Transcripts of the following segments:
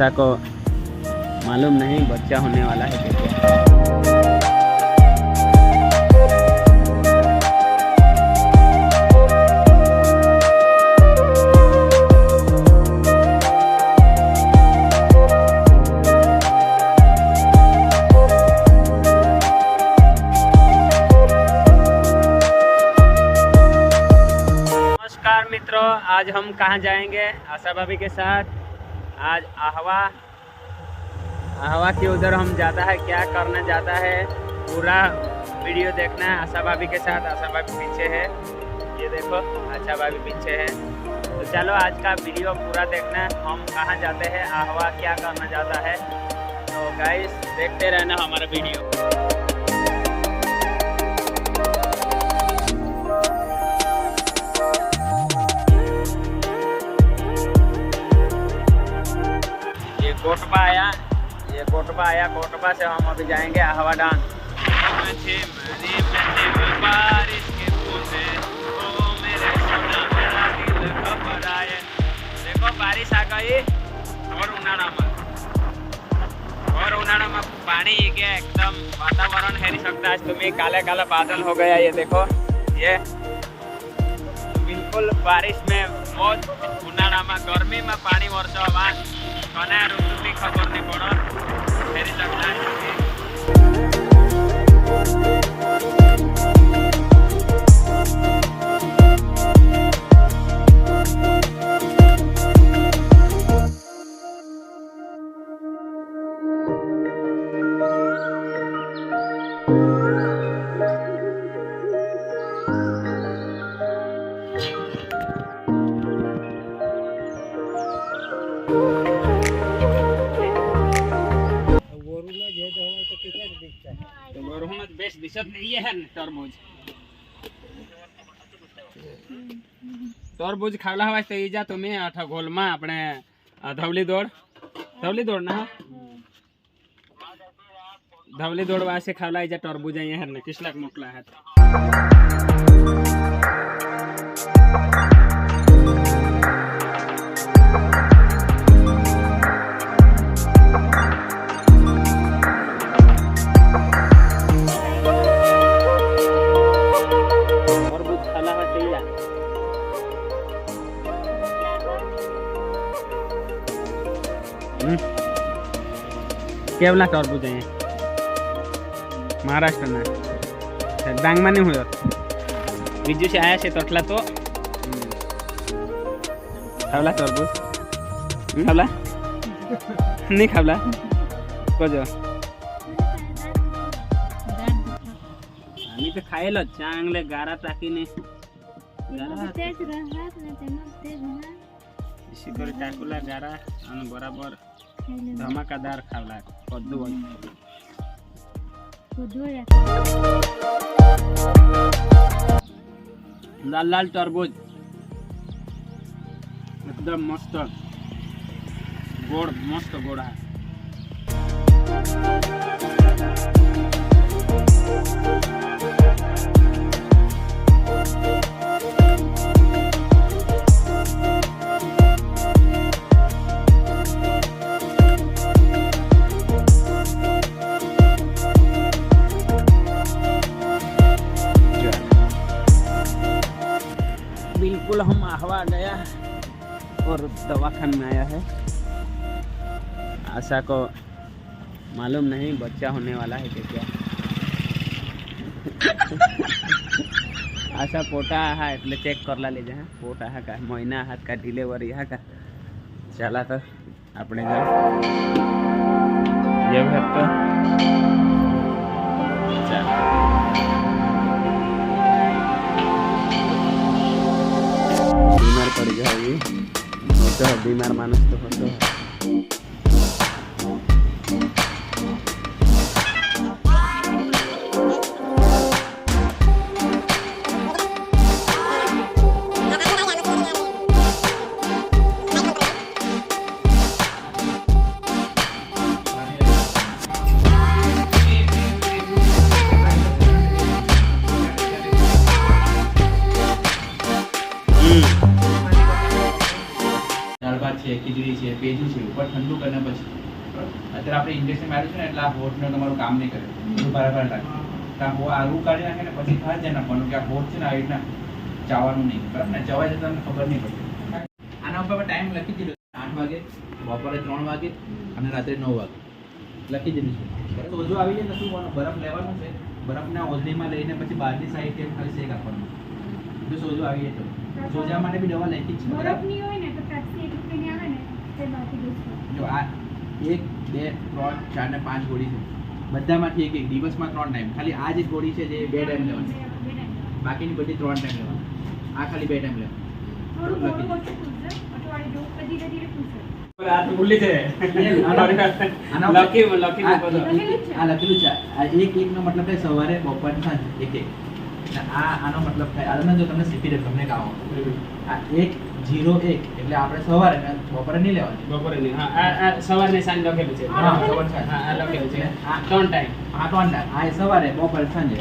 आशा को मालूम नहीं, बच्चा होने वाला है कि नमस्कार मित्रों, आज हम कहाँ जाएँगे? आशा भाभी के साथ। आज आहवा। आहवा के उधर हम जाता है, क्या करना जाता है, पूरा वीडियो देखना है। आशा भाभी के साथ, आशा भाभी पीछे है। ये देखो, आशा भाभी पीछे है। तो चलो, आज का वीडियो पूरा देखना है। हम कहाँ जाते हैं, आहवा क्या करना जाता है। तो गाइस देखते रहना हमारा वीडियो। कोटबा आया, ये कोटबा आया कोटबा से हम अभी जाएँगे हवा डांग देखो बारिश आ गई। और उनाड़ा में और उनाड़ा में पानी गया एकदम वातावरण है, नहीं सकता। आज तुम्हें काले काले बादल हो गया, ये देखो। ये बिल्कुल बारिश में बहुत उनाड़ा में गर्मी में पानी वर्षा વરસવા કને ઋતુની ખબર નહીં પડે ફેરી શકતા નથી. જ બેસ્ટ है ને તરબૂજ. ખાવલા હોય તો એ જા તમે આઠા ગોલમાં આપણે ધવલી દોડ. ધવલી દોડ ના? ધવલી દોડ વાસે ખાવલા ઈ જા તરબૂજ અહીંયા હે ને, કેટલાક મોકલા હે. કેવલા તરબૂજ અહીંયા મહારાષ્ટ્રના ડાંગમાં નહીં હોય બીજું છે આયા છે તટલા તો ખાવલા તરબૂજ હમ, ખાવલા નહીં ખાવલા કોજો આની તો ખાયેલો જ ચાંગલે ગારા તાકીને ગારા શીકરી ટાકુલા ગારા અને બરાબર ધમાકાદાર ખાવલા બધું હોય. લાલ લાલ તરબૂજ એકદમ મસ્ત. ગોળ મસ્ત ગોળા Thank you. आशा को मालूम नहीं बच्चा होने वाला है कि क्या आशा पोटा है એટલે ચેક કરલા લેજે હા પોટા હા કા મહિના હાથ કા ડિલિવરી હા કા ચાલા તો આપણે જાઓ જેવું હે તો ચાલ બીમાર પડી જાય હોતો હે બીમાર માણસ તો હોતો અત્યારે આપણે ઇન્જેક્શન માર્યું છે ને એટલે આ બોટને તમારું કામ નહીં કરે. બરાબર લાગે ત્યાં આ રૂ કાઢી નાખે ને પછી ખાસ જાય નાખવાનું કે આ બોટ છે ને આવી રીતના ચાવવાનું નહીં. બરાબર ને? ચવાય જતા તમને ખબર નહીં પડતી. આના ઉપર ટાઈમ લખી દીધો. આઠ વાગે બપોરે ત્રણ વાગે અને રાત્રે નવ વાગે. લખી દીધું છે? સોજો આવી જાય ને શું કરવાનું? બરફ લેવાનું છે. બરફના ઓઝડીમાં લઈને પછી બહારની સાઈડ એમ ખાલી શેક આપવાનું. જો સોજો આવી જાય તો. સોજા માટે બી દવા લખી છે. બરફ બરફની હોય ને તો પેપ્સી એક રૂપિયાની આવે ને તે બાકી જો આ એક બે ત્રણ ચાર ને પાંચ ગોળી છે. બધામાંથી એક એક દિવસમાં ત્રણ ટાઈમ ખાલી આ જે ગોળી છે જે બે ટાઈમ લેવાની. બાકીની બધી ત્રણ ટાઈમ લેવાની. આ ખાલી બે ટાઈમ લેવાની. લખેલું છે. એક એક નો મતલબ સવારે બપોર સાંજે એક એક. આ આનો મતલબ થાય. આનો જો તમને સીપી દે તમને કાવો આ એક જીરો એક એટલે આપણે સવારે ને બપોરે નહીં લેવાની. બપોરે નહીં. હા આ આ સવારની સાંજ લખેલું છે. હા સવાર સાંજે. હા આ લખેલું છે. આ ત્રણ ટાઈમ. આ ત્રણ ટાઈમ. આ સવારે બપોરે સાંજે.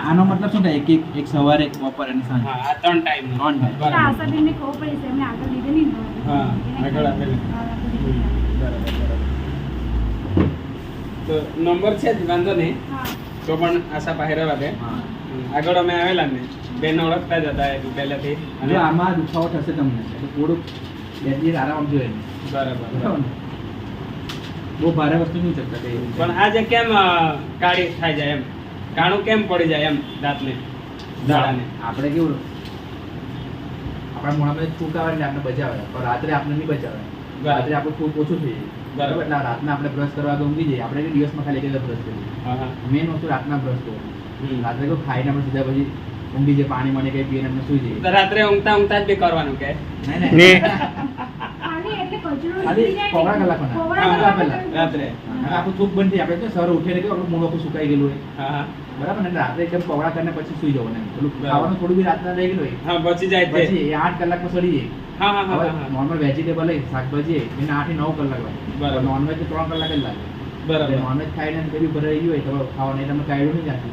આનો મતલબ શું થાય? એક એક એક સવારે એક બપોરે અને સાંજે. હા આ ત્રણ ટાઈમ. ત્રણ ટાઈમ. બરાબર. આ સદી ને ખબર પડી છે એમને આગળ લીધે નહીં હા, આગળ આપેલી. બરાબર બરાબર. તો નંબર છે જ વાંધો નહીં. હા. તો પણ આશા પહેરવા દે. હા. આગળ અમે આવેલા ને. બેન ઓળખતા જ હતા એટલું પહેલાથી. અને આમાં દુખાવો થશે તમને. થોડુંક બે દિવસ આરામ આપજો એને બરાબર બહુ ભારે વસ્તુ નહીં શકતા પણ આજે કેમ કાળી થાય જાય એમ? કાણું કેમ પડી જાય એમ દાંતને? દાડાને? આપણે કેવું આપણા મોઢામાં થૂક આવે ને આપણે બચાવે પણ રાત્રે આપણે નહીં બચાવે રાત્રે આપણું થૂક ઓછું થઈ જાય. બરાબર. એટલે રાતના આપણે બ્રશ કરવા તો ઊંઘી જઈએ. આપણે દિવસમાં ખાલી એક બ્રશ કરીએ. મેન વસ્તુ રાતના બ્રશ કરવો રાત્રે તો ખાઈને આપણે સીધા પછી ઊંઘી જઈએ પાણી મને કઈ પીને આપણે સુઈ જઈએ. રાત્રે ઊંઘતા ઊંઘતા જ બે કરવાનું કે? નહીં નહીં. ખાલી કલાક પહેલા. રાત્રે. થૂક બંધ થઈ આપણે આપણું આખું સુકાઈ ગયેલું હોય. હા હા. બરાબર ને? રાત્રે એકદમ કોગળા કરીને પછી સુઈ જવાનું પેલું ખાવાનું થોડું બી રાતના રહી ગયેલું હોય. હા બચી જાય પછી આઠ કલાકમાં સડી જાય. હા હા હા નોર્મલ વેજીટેબલ શાકભાજી એને આઠ નવ કલાક લાગે. બરાબર. નોનવેજ ત્રણ કલાક જ લાગે. બરાબર. નોનવેજ ખાઈ ખાઈને પેલી ભરાઈ ગયું હોય તો ખાવા નહીં તમે કાઢ્યું નહીં જાણતી.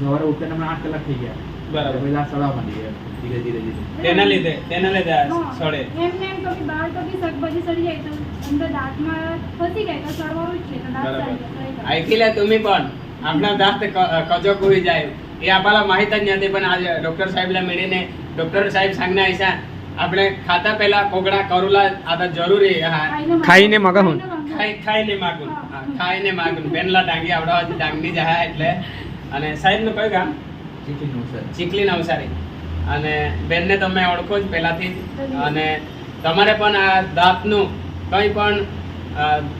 સવારે ઉઠીને તમને આઠ કલાક થઈ ગયા. બરાબર. પેલા સડા મળી ગયા ધીરે ધીરે ધીરે. તેના લીધે તેના લીધે સડે. એમ એમ તો કે તો કે શાકભાજી સડી જાય તો અંદર દાંતમાં ફસી જાય તો સડવાનું જ છે તો દાંત સડી આઈ લે તમે પણ. આપણા દાંત કજો કોઈ જાય. એ આપણા માહિતી જ નથી પણ આજે ડોક્ટર સાહેબના મેળીને ડોક્ટર સાહેબ સાંગના આઈસા આપણે ખાતા પહેલા કોગળા કરુલા આદા જરૂરી હા. ખાઈને માગું. ખાઈ ખાઈને માગું. હા, ખાઈને માગું. પેનલા ડાંગી આવડા ડાંગની જાય એટલે. અને સાહેબનું કયું ગામ? ચીકલી નું સર નવસારી. અને બેનને તમે ઓળખો જ પહેલાથી જ. અને તમારે પણ આ દાંતનું કંઈ પણ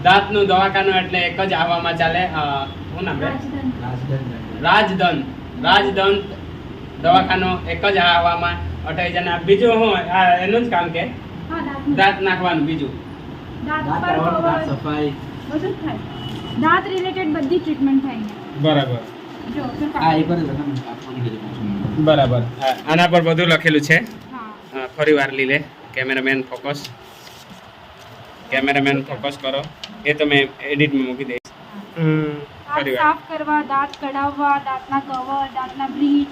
દાંતનું દવાખાનું એટલે એક જ આવવામાં ચાલે. શું નામ રાજદંત રાજદંત રાજદંત દવાખાનું એક જ આવવામાં અઠાઈ જણા. બીજું હું આ એનું જ કામ કે? હા, દાંત નાખવાનું. બીજું. દાંત સફાઈ. બધું થાય. દાંત રિલેટેડ બધી ટ્રીટમેન્ટ થાય બરાબર. બરાબર. આના પર બધું લખેલું છે. હા. ફરી વાર લીલે કેમેરામેન ફોકસ. કેમેરામેન ફોકસ કરો. એ તમે એડિટમાં મૂકી દઈશ. દાંત સાફ કરવા દાંત કઢાવવા દાંતના કવર દાંતના બ્રિજ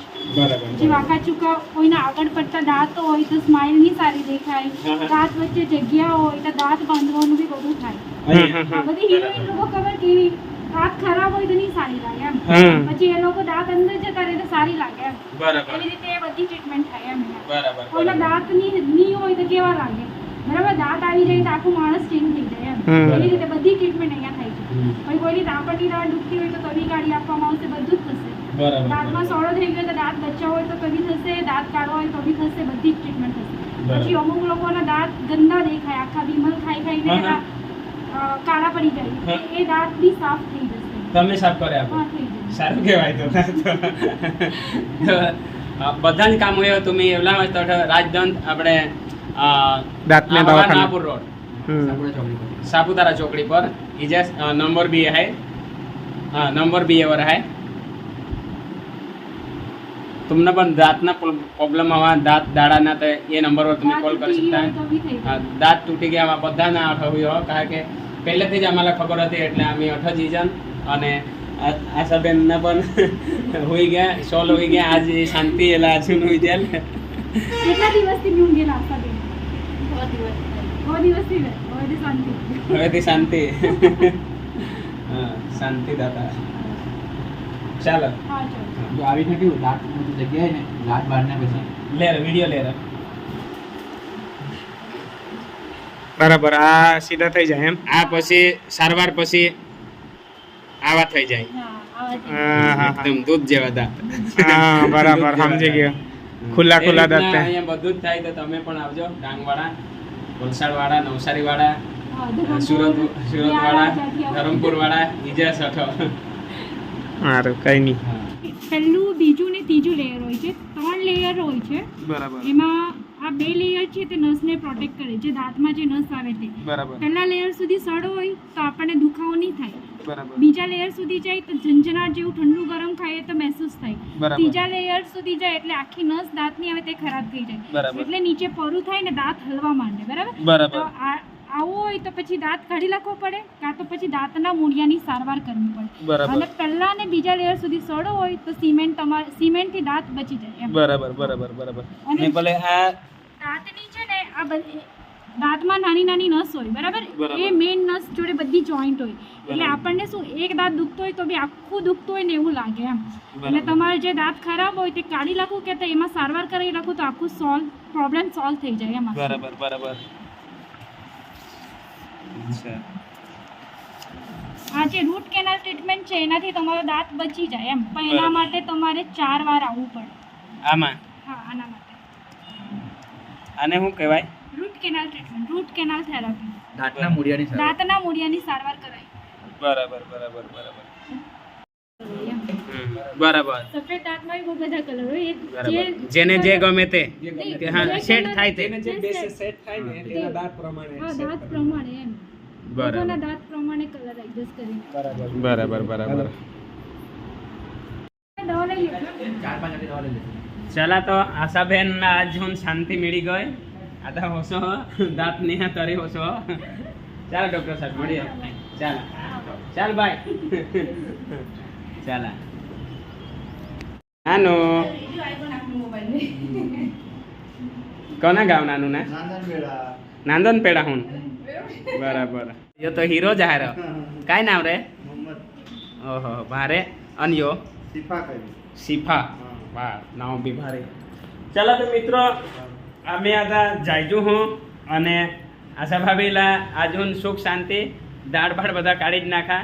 જે વાંકા ચૂકા કોઈના આગળ પડતા દાંત હોય તો સ્માઇલ નહીં સારી દેખાય. દાંત વચ્ચે જગ્યા હોય તો દાંત બાંધવાનું બી બધું થાય. બધી હિરોઈન લોકો ખબર કેવી? દાંત ખરાબ હોય તો નહીં સારી લાગે એમ. પછી એ લોકો દાંત અંદર જતા રહે તો સારી લાગે એમ. બરાબર. એવી રીતે એ બધી ટ્રીટમેન્ટ થાય એમ. બરાબર કોઈના દાંતની નહીં હોય તો કેવા લાગે? બરાબર દાંત આવી જાય તો આખું માણસ ચેન્જ થઈ જાય એમ. એવી રીતે બધી ટ્રીટમેન્ટ અહીંયા થાય પણ કોઈની દાંપણની દાળ દુખતી હોય તો કભી કાઢી આપવામાં આવશે બધું જ થશે. દાંતમાં સોડો થઈ ગયો તો દાંત બચ્ચા હોય તો કભી થશે દાંત કાઢવા હોય તો બી થશે બધી જ ટ્રીટમેન્ટ થશે. પછી અમુક લોકોના દાંત ગંદા દેખાય આખા બીમલ ખાઈ ખાઈને કાળા પડી જાય. એ દાંત બી સાફ થઈ જશે. તમે સાફ કરે આપો. સારું કહેવાય તો. જ કામ હોય તમે એવલા હોય તો રાજદંત આપણે દાંતને દવાખાના. રોડ. સાપુતારા ચોકડી પર. ઇજા નંબર બી है હા નંબર બી એવર है તમને પણ દાંતના પ્રોબ્લેમ આવા દાંત દાડાના તો એ નંબર પર તમે કોલ કરી શકતા હા. દાંત તૂટી ગયા આમાં બધાના અઠવ્યું હોય કારણ કે પહેલેથી જ અમારે ખબર હતી એટલે અમે અઠ જીજન અને આશાબેનના પણ હોઈ ગયા સોલ હોઈ ગયા આજે શાંતિ એટલે આજુ હોઈ ગયા કેટલા દિવસથી ઊંઘેલા આશાબેન? ને હવેથી શાંતિ. શાંતિ. દાતા ચાલો. જો આવી ને કેવું? જગ્યાએ ને દાંત બહારના પછી. લે વીડિયો લે બરાબર આ સીધા થઈ જાય એમ? આ પછી સારવાર પછી આવા થઈ જાય. હા એકદમ દૂધ જેવા દાંત. હા બરાબર સમજી ગયો. ખુલ્લા ખુલ્લા દાંત અહીંયા બધું જ થાય તો તમે પણ આવજો ડાંગવાળા વલસાડવાળા નવસારીવાળા સુરત સુરતવાળા. ધરમપુરવાળા બીજા સઠો સારું કઈ નહીં. પહેલું બીજું ને ત્રીજું લેયર હોય છે. ત્રણ લેયર હોય છે. બરાબર. એમાં આ બે લેયર છે તે નસને પ્રોટેક્ટ કરે છે દાંતમાં જે નસ આવે તે. બરાબર. પહેલા લેયર સુધી સડો હોય તો આપણને દુખાવો નહીં થાય. બરાબર. બીજા લેયર સુધી જાય તો ઝંઝનાટ જેવું ઠંડુ ગરમ ખાઈએ તો મહેસૂસ થાય. ત્રીજા લેયર સુધી જાય એટલે આખી નસ દાંતની આવે તે ખરાબ થઈ જાય. એટલે નીચે પરું થાય ને દાંત હલવા માંડે બરાબર. તો આ આવું હોય તો પછી દાંત કાઢી નાખવો પડે કાં તો પછી દાંતના મૂળિયાની સારવાર કરવી પડે. અને પહેલા અને બીજા લેયર સુધી સડો હોય તો સિમેન્ટ તમારે સિમેન્ટથી દાંત બચી જાય એમ. બરાબર બરાબર બરાબર. અને- ભલે આ દાંતની છે ને આ બધી દાંતમાં નાની નાની નસ હોય બરાબર. એ મેઇન નસ જોડે બધી જોઈન્ટ હોય. એટલે આપણને શું એક દાંત દુખતો હોય તો બી આખું દુખતું હોય ને એવું લાગે એમ. એટલે તમારે જે દાંત ખરાબ હોય તે કાઢી નાખું કે એમાં સારવાર કરી નાખું તો આખું સોલ્વ પ્રોબ્લેમ સોલ્વ થઈ જાય એમાં. બરાબર બરાબર. આ જે રૂટ કેનાલ ટ્રીટમેન્ટ છે એનાથી તમારો દાંત બચી જાય એમ. પણ એના માટે તમારે ચાર વાર આવવું પડે. આમાં? હા આના માટે. આને શું કહેવાય? Root canal treatment root canal therapy દાંતના મૂળિયાની સારવાર. દાંતના મૂળિયાની સારવાર કરાય. બરાબર બરાબર બરાબર. બરાબર. સફેદ દાંતમાં બહુ બધા કલર હોય. જે જેને જે ગમે તે. કે હા જે સેટ થાય હા. દાંત પ્રમાણે એમ. બરાબર. દાંત પ્રમાણે કલર એડજસ્ટ બરાબર. બરાબર દવા લઈ લો ચાર પાંચ દવા લઈ લેજો. ચલા તો આશાબેન આજ હું શાંતિ મળી ગઈ. आता હોશો દાંત નહીં તરી હોશો ચાલો ડોક્ટર સાહેબ મળીએ. ચાલ. ચાલ બાય ચાલા. નાનો. કોના ગાવ નાનું ના? નાંદન પેડા હું. બરાબર. યો તો હીરો જાહેર હારો. કાય નામ રે? ઓહો ભારે. અન્યો? શિફા વાહ નામ બી ભારે ચાલો તો મિત્રો અમે आता જાયજુ હું અને આશા ભાભીલા આજ હું સુખ શાંતિ દાળ ભાત બધા કાઢી જ નાખા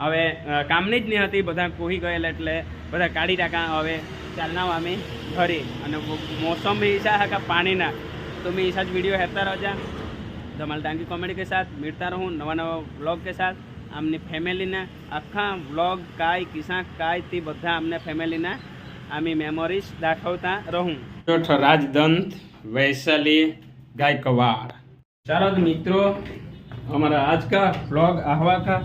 હવે અ, કામની જ નહીં હતી બધા કોહી ગયેલા એટલે બધા કાઢી નાખા હવે ચાલના અમે ઘરે અને મોસમ भी ऐसा है का पानी ना तो मैं ऐसा वीडियो हेता रह जा ધમાલ ડાંગી કોમેડી કે સાથ મળતા રહું નવા નવા વ્લોગ કે સાથ આમની ફેમિલીના આખા વ્લોગ કાંઈ કિસ્સા કાંઈ તે બધા અમને ફેમિલીના આમી મેમોરીઝ દાખવતા રહું રાજદંત वैशाली गायकवाड़ चलो तो मित्रों हमारा आज का व्लॉग आहवा का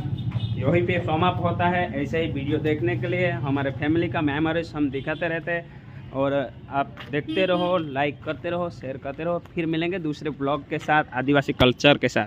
यही पे समाप्त होता है ऐसे ही वीडियो देखने के लिए हमारे फैमिली का मेमोरीज हम दिखाते रहते हैं और आप देखते रहो लाइक करते रहो शेयर करते रहो फिर मिलेंगे दूसरे ब्लॉग के साथ आदिवासी कल्चर के साथ